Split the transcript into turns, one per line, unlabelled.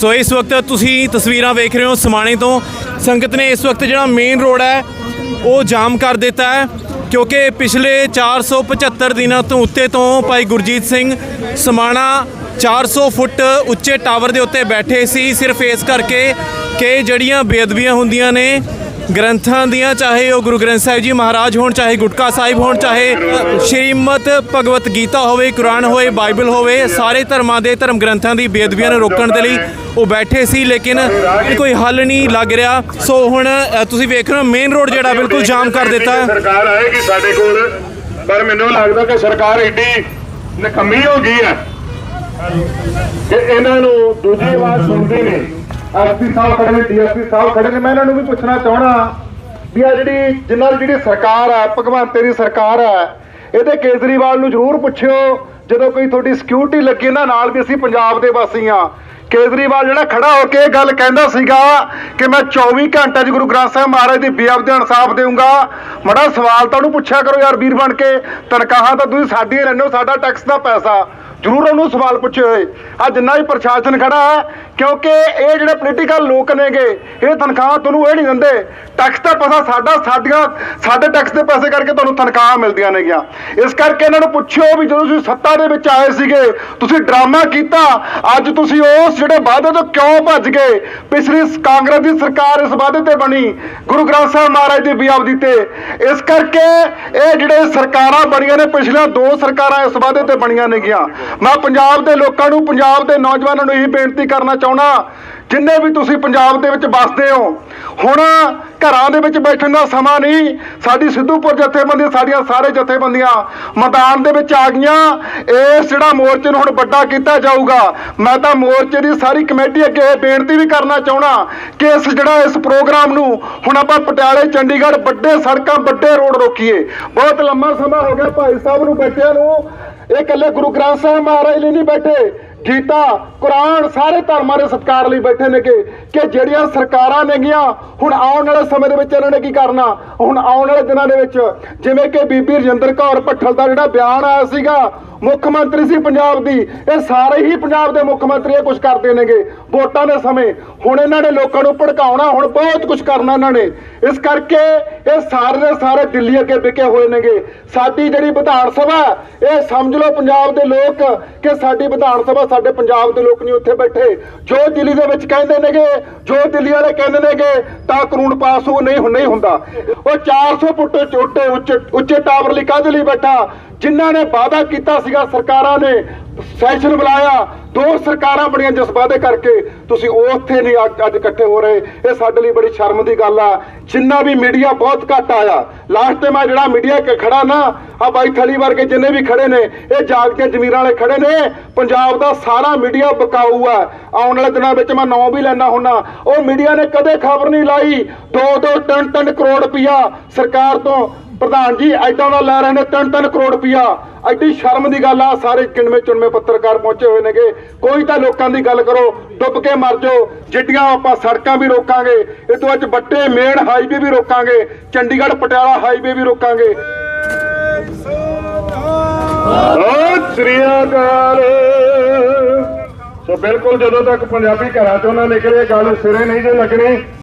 ਸੋ ਇਸ ਵਕਤ ਤੁਸੀਂ ਤਸਵੀਰਾਂ ਵੇਖ ਰਹੇ ਹੋ ਸਮਾਣੇ ਤੋਂ। ਸੰਗਤ ਨੇ ਇਸ ਵਕਤ ਜਿਹੜਾ ਮੇਨ ਰੋਡ ਹੈ, ਉਹ ਜਾਮ ਕਰ ਦਿੱਤਾ ਹੈ, ਕਿਉਂਕਿ ਪਿਛਲੇ 475 ਦਿਨਾਂ ਤੋਂ ਉੱਤੇ ਤੋਂ ਭਾਈ ਗੁਰਜੀਤ ਸਿੰਘ ਸਮਾਣਾ 400 ਫੁੱਟ ਉੱਚੇ ਟਾਵਰ ਦੇ ਉੱਤੇ ਬੈਠੇ ਸੀ, ਸਿਰਫ ਇਸ ਕਰਕੇ ਕਿ ਜਿਹੜੀਆਂ ਬੇਅਦਬੀਆਂ ਹੁੰਦੀਆਂ ਨੇ ਗ੍ਰੰਥਾਂ ਦੀਆਂ, ਚਾਹੇ ਉਹ ਗੁਰੂ ਗ੍ਰੰਥ ਸਾਹਿਬ ਜੀ, ਮਹਾਰਾਜ ਹੋਣ, ਚਾਹੇ ਗੁਟਕਾ ਸਾਹਿਬ ਹੋਣ, ਚਾਹੇ ਸ਼੍ਰੀਮਤ ਭਗਵਤ ਗੀਤਾ ਹੋਵੇ, ਕੁਰਾਨ ਹੋਵੇ, ਬਾਈਬਲ ਹੋਵੇ, ਸਾਰੇ ਧਰਮਾਂ ਦੇ ਧਰਮ ਗ੍ਰੰਥਾਂ ਦੀ ਬੇਅਦਬੀਆਂ ਨੂੰ ਰੋਕਣ ਦੇ ਲਈ ਉਹ ਬੈਠੇ ਸੀ, ਲੇਕਿਨ ਇਹ ਕੋਈ ਹੱਲ ਨਹੀਂ ਲੱਗ ਰਿਹਾ। ਸੋ ਹੁਣ ਤੁਸੀਂ ਵੇਖ ਰਹੇ ਹੋ ਮੇਨ ਰੋਡ ਜਿਹੜਾ ਬਿਲਕੁਲ ਜਾਮ ਕਰ ਦਿੱਤਾ।
ਸਰਕਾਰ ਆਏਗੀ ਸਾਡੇ ਕੋਲ, ਪਰ ਮੈਨੂੰ ਲੱਗਦਾ ਕਿ ਸਰਕਾਰ ਏਡੀ ਨਕਮੀ ਹੋ ਗਈ ਹੈ ਕਿ ਇਹਨਾਂ ਨੂੰ ਦੂਜੀ ਆਵਾਜ਼ ਸੁਣਦੀ ਨਹੀਂ। ਐਸਪੀ ਸਾਹਿਬ ਖੜੇ ਨੇ ਡੀਐਸਪੀ ਸਾਹਿਬ ਖੜੇ ਨੇ। ਮੈਂ ਇਹਨਾਂ ਨੂੰ ਵੀ ਪੁੱਛਣਾ ਚਾਹਣਾ ਵੀ ਆ ਜਿਹੜੀ, ਜਿਨ੍ਹਾਂ ਦੀ ਜਿਹੜੀ ਸਰਕਾਰ ਹੈ, ਭਗਵੰਤ ਦੀ ਸਰਕਾਰ ਹੈ, ਇਹਦੇ ਕੇਜਰੀਵਾਲ ਨੂੰ ਜ਼ਰੂਰ ਪੁੱਛਿਓ, ਜਦੋਂ ਕੋਈ ਤੁਹਾਡੀ ਸਿਕਿਉਰਿਟੀ ਲੱਗੀ, ਇਹਨਾਂ ਨਾਲ ਵੀ ਅਸੀਂ ਪੰਜਾਬ ਦੇ ਵਾਸੀ ਹਾਂ। ਕੇਜਰੀਵਾਲ ਜਿਹੜਾ ਖੜਾ ਹੋ ਕੇ ਇਹ ਗੱਲ ਕਹਿੰਦਾ ਸੀਗਾ ਕਿ ਮੈਂ 24 ਘੰਟੇ 'ਚ ਗੁਰੂ ਗ੍ਰੰਥ ਸਾਹਿਬ ਮਹਾਰਾਜ ਦੀ ਬੇਅਦਬੀ ਦਾ ਇਨਸਾਫ ਦੇਊਂਗਾ। ਮੜਾ ਸਵਾਲ ਤਾਂ ਉਹਨੂੰ ਪੁੱਛਿਆ ਕਰੋ ਯਾਰ ਵੀਰ ਬਣ ਕੇ। ਤਨਖਾਹਾਂ ਤਾਂ ਤੁਸੀਂ ਸਾਡੀਆਂ ਲੈਂਦੇ ਹੋ, ਸਾਡਾ ਟੈਕਸ ਦਾ ਪੈਸਾ। ਜ਼ਰੂਰ ਉਹਨੂੰ ਸਵਾਲ ਪੁੱਛੇ ਹੋਏ। ਆ ਜਿੰਨਾ ਵੀ ਪ੍ਰਸ਼ਾਸਨ ਖੜਾ ਹੈ, ਕਿਉਂਕਿ ਇਹ ਜਿਹੜੇ ਪੋਲੀਟੀਕਲ ਲੋਕ ਨੇਗੇ, ਇਹ ਤਨਖਾਹਾਂ ਤੁਹਾਨੂੰ ਇਹ ਨਹੀਂ ਦਿੰਦੇ। ਟੈਕਸ ਦਾ ਪੈਸਾ ਸਾਡਾ, ਸਾਡੀਆਂ, ਸਾਡੇ ਟੈਕਸ ਦੇ ਪੈਸੇ ਕਰਕੇ ਤੁਹਾਨੂੰ ਤਨਖਾਹਾਂ ਮਿਲਦੀਆਂ ਨੇਗੀਆਂ। ਇਸ ਕਰਕੇ ਇਹਨਾਂ ਨੂੰ ਪੁੱਛਿਓ ਵੀ ਜਦੋਂ ਤੁਸੀਂ ਸੱਤਾ ਦੇ ਵਿੱਚ ਆਏ ਸੀਗੇ, ਤੁਸੀਂ ਡਰਾਮਾ ਕੀਤਾ, ਅੱਜ ਤੁਸੀਂ ਉਸ ਜਿਹੜੇ ਵਾਅਦੇ ਤੋਂ ਕਿਉਂ ਭੱਜ ਗਏ? ਪਿਛਲੀ ਕਾਂਗਰਸ ਦੀ ਸਰਕਾਰ ਇਸ ਵਾਅਦੇ ਤੇ ਬਣੀ। ਗੁਰੂ ਗ੍ਰੰਥ ਸਾਹਿਬ ਮਹਾਰਾਜ ਦੀ ਬੇਅਦਬੀ ਤੇ। ਇਸ ਕਰਕੇ ਇਹ ਜਿਹੜੇ ਸਰਕਾਰਾਂ ਬਣੀਆਂ ਨੇ, ਪਿਛਲੀਆਂ ਦੋ ਸਰਕਾਰਾਂ ਇਸ ਵਾਅਦੇ ਤੇ ਬਣੀਆਂ ਨੇਗੀਆਂ। ਮੈਂ ਪੰਜਾਬ ਦੇ ਲੋਕਾਂ ਨੂੰ, ਪੰਜਾਬ ਦੇ ਨੌਜਵਾਨਾਂ ਨੂੰ ਇਹ ਬੇਨਤੀ ਕਰਨਾ ਚਾਹੁੰਦਾ ਜਿੰਨੇ ਵੀ ਤੁਸੀਂ ਪੰਜਾਬ ਦੇ ਵਿੱਚ ਵੱਸਦੇ ਹੋ, ਹੁਣ ਘਰਾਂ ਦੇ ਵਿੱਚ ਬੈਠਣ ਦਾ ਸਮਾਂ ਨਹੀਂ, ਸਾਡੀ ਸਿੱਧੂਪੁਰ ਜਥੇਬੰਦੀ, ਸਾਡੀਆਂ ਸਾਰੇ ਜਥੇਬੰਦੀਆਂ ਮੈਦਾਨ ਦੇ ਵਿੱਚ ਆ ਗਈਆਂ। ਇਸ ਜਿਹੜਾ ਮੋਰਚੇ ਨੂੰ ਹੁਣ ਵੱਡਾ ਕੀਤਾ ਜਾਊਗਾ, ਮੈਂ ਤਾਂ ਮੋਰਚੇ ਦੀ ਸਾਰੀ ਕਮੇਟੀ ਅੱਗੇ ਇਹ ਬੇਨਤੀ ਵੀ ਕਰਨਾ ਚਾਹੁੰਦਾ ਕਿ ਇਸ ਜਿਹੜਾ ਇਸ ਪ੍ਰੋਗਰਾਮ ਨੂੰ ਹੁਣ ਆਪਾਂ ਪਟਿਆਲੇ, ਚੰਡੀਗੜ੍ਹ ਵੱਡੇ ਸੜਕਾਂ, ਵੱਡੇ ਰੋਡ ਰੋਕੀਏ। ਬਹੁਤ ਲੰਮਾ ਸਮਾਂ ਹੋ ਗਿਆ ਭਾਈ ਸਾਹਿਬ ਨੂੰ ਬੈਠਿਆਂ ਨੂੰ। ਇਹ ਇਕੱਲੇ ਗੁਰੂ ਗ੍ਰੰਥ ਸਾਹਿਬ ਮਹਾਰਾਜ ਲਈ ਨਹੀਂ ਬੈਠੇ। ਗੀਤਾ ਕੁਰਾਨ ਸਾਰੇ ਧਰਮਾਂ ਦੇ ਸਤਕਾਰ ਲਈ ਬੈਠੇ ਨੇ ਕਿ ਕਿ ਜਿਹੜੀਆਂ ਸਰਕਾਰਾਂ ਨੇਗੀਆਂ, ਹੁਣ ਆਉਣ ਵਾਲੇ ਸਮੇਂ ਦੇ ਵਿੱਚ ਇਹਨਾਂ ਨੇ ਕੀ ਕਰਨਾ? ਹੁਣ ਆਉਣ ਵਾਲੇ ਦਿਨਾਂ ਦੇ ਵਿੱਚ, ਜਿਵੇਂ ਕਿ ਬੀਬੀ ਰਜਿੰਦਰ ਕੌਰ ਭੱਠਲ ਦਾ ਜਿਹੜਾ ਬਿਆਨ ਆਇਆ ਸੀਗਾ, ਮੁੱਖ ਮੰਤਰੀ ਸੀ ਪੰਜਾਬ ਦੀ, ਇਹ ਸਾਰੇ ਹੀ ਪੰਜਾਬ ਦੇ ਮੁੱਖ ਮੰਤਰੀ ਇਹ ਕੁਝ ਕਰਦੇ ਨੇਗੇ, ਵੋਟਾਂ ਦੇ ਸਮੇਂ। ਹੁਣ ਇਹਨਾਂ ਨੇ ਲੋਕਾਂ ਨੂੰ ਭੜਕਾਉਣਾ, ਹੁਣ ਬਹੁਤ ਕੁਝ ਕਰਨਾ ਇਹਨਾਂ ਨੇ। ਇਸ ਕਰਕੇ ਇਹ ਸਾਰੇ ਦੇ ਸਾਰੇ ਦਿੱਲੀ ਅੱਗੇ ਵਿਕੇ ਹੋਏ ਨੇਗੇ। ਸਾਡੀ ਜਿਹੜੀ ਵਿਧਾਨ ਸਭਾ, ਇਹ ਸਮਝ ਲਓ ਪੰਜਾਬ ਦੇ ਲੋਕ ਕਿ ਸਾਡੀ ਵਿਧਾਨ ਸਭਾ ਸਾਡੇ ਪੰਜਾਬ ਦੇ ਲੋਕ ਨਹੀਂ ਉੱਥੇ ਬੈਠੇ। ਜੋ ਦਿੱਲੀ ਦੇ ਵਿੱਚ ਕਹਿੰਦੇ ਨੇਗੇ, ਜੋ ਦਿੱਲੀ ਵਾਲੇ ਕਹਿੰਦੇ ਨੇਗੇ, ਤਾਂ ਕਾਨੂੰਨ ਪਾਸ ਹੋ, ਨਹੀਂ ਹੁੰਦਾ। ਉਹ 400 ਫੁੱਟ ਚੋਟੇ ਉੱਚੇ ਉੱਚੇ ਟਾਵਰ ਲਈ ਕਾਹਦੇ ਲਈ ਬੈਠਾ? ਜਿਨ੍ਹਾਂ ਨੇ ਵਾਅਦਾ ਕੀਤਾ ਸੀਗਾ, ਸਰਕਾਰਾਂ ਨੇ ਸੈਸ਼ਨ ਬੁਲਾਇਆ, ਦੋ ਸਰਕਾਰਾਂ ਬਣੀਆਂ ਜਿਸ ਵਾਅਦੇ ਕਰਕੇ ਤੁਸੀਂ ਉੱਥੇ ਨਹੀਂ ਅੱਜ ਇਕੱਠੇ ਹੋ ਰਹੇ। ਇਹ ਸਾਡੇ ਲਈ ਬੜੀ ਸ਼ਰਮ ਦੀ ਗੱਲ ਆ। ਜਿੰਨਾ ਵੀ ਮੀਡੀਆ ਬਹੁਤ ਘੱਟ ਆਇਆ। ਲਾਸਟ ਤੇ ਮੈਂ ਜਿਹੜਾ ਮੀਡੀਆ ਕੇ ਖੜਾ ਨਾ, ਆ ਬਾਈ ਥਲੀ ਵਰਗੇ ਜਿੰਨੇ ਵੀ ਖੜੇ ਨੇ, ਇਹ ਜਾਗ ਕੇ ਜ਼ਮੀਰਾਂ ਵਾਲੇ ਖੜੇ ਨੇ। ਪੰਜਾਬ ਦਾ ਸਾਰਾ ਮੀਡੀਆ ਬਕਾਊ ਆ। ਆਉਣ ਵਾਲੇ ਦਿਨਾਂ ਵਿੱਚ ਮੈਂ ਨਾਂ ਵੀ ਲੈਣਾ ਹੁੰਨਾ। ਉਹ ਮੀਡੀਆ ਨੇ ਕਦੇ ਖਬਰ ਨਹੀਂ ਲਾਈ। 2-2 3-3 ਕਰੋੜ ਰੁਪਇਆ ਸਰਕਾਰ ਤੋਂ ਪ੍ਰਧਾਨ ਜੀ ਐਡਾ ਦਾ ਲੈ ਰਹੇ ਨੇ 3-3 ਕਰੋੜ ਰੁਪਇਆ। ਐਡੀ ਸ਼ਰਮ ਦੀ ਗੱਲ ਆ, ਸਾਰੇ ਕਿਣਵੇਂ ਚੁਣਵੇਂ ਪੱਤਰਕਾਰ ਪਹੁੰਚੇ ਹੋਏ ਨੇਗੇ। ਕੋਈ ਤਾਂ ਲੋਕਾਂ ਦੀ ਗੱਲ ਕਰੋ, ਡੁੱਬ ਕੇ ਮਰ ਜਾਓ। ਜਿੱਡੀਆਂ ਆਪਾਂ ਸੜਕਾਂ ਵੀ ਰੋਕਾਂਗੇ, ਇਹ ਤੋਂ ਅੱਜ ਵੱਡੇ ਮੇਨ ਹਾਈਵੇ ਵੀ ਰੋਕਾਂਗੇ, ਚੰਡੀਗੜ੍ਹ ਪਟਿਆਲਾ ਹਾਈਵੇ ਵੀ ਰੋਕਾਂਗੇ। ਸਤਿ ਸ੍ਰੀ ਅਕਾਲ। ਸੋ ਬਿਲਕੁਲ ਜਦੋਂ ਤੱਕ ਪੰਜਾਬੀ ਘਰਾਂ ਚੋਂ ਨਾ ਨਿਕਲੇ ਗੱਲ ਸਿਰੇ ਨਹੀਂ ਜੇ ਲੱਗਣੀ।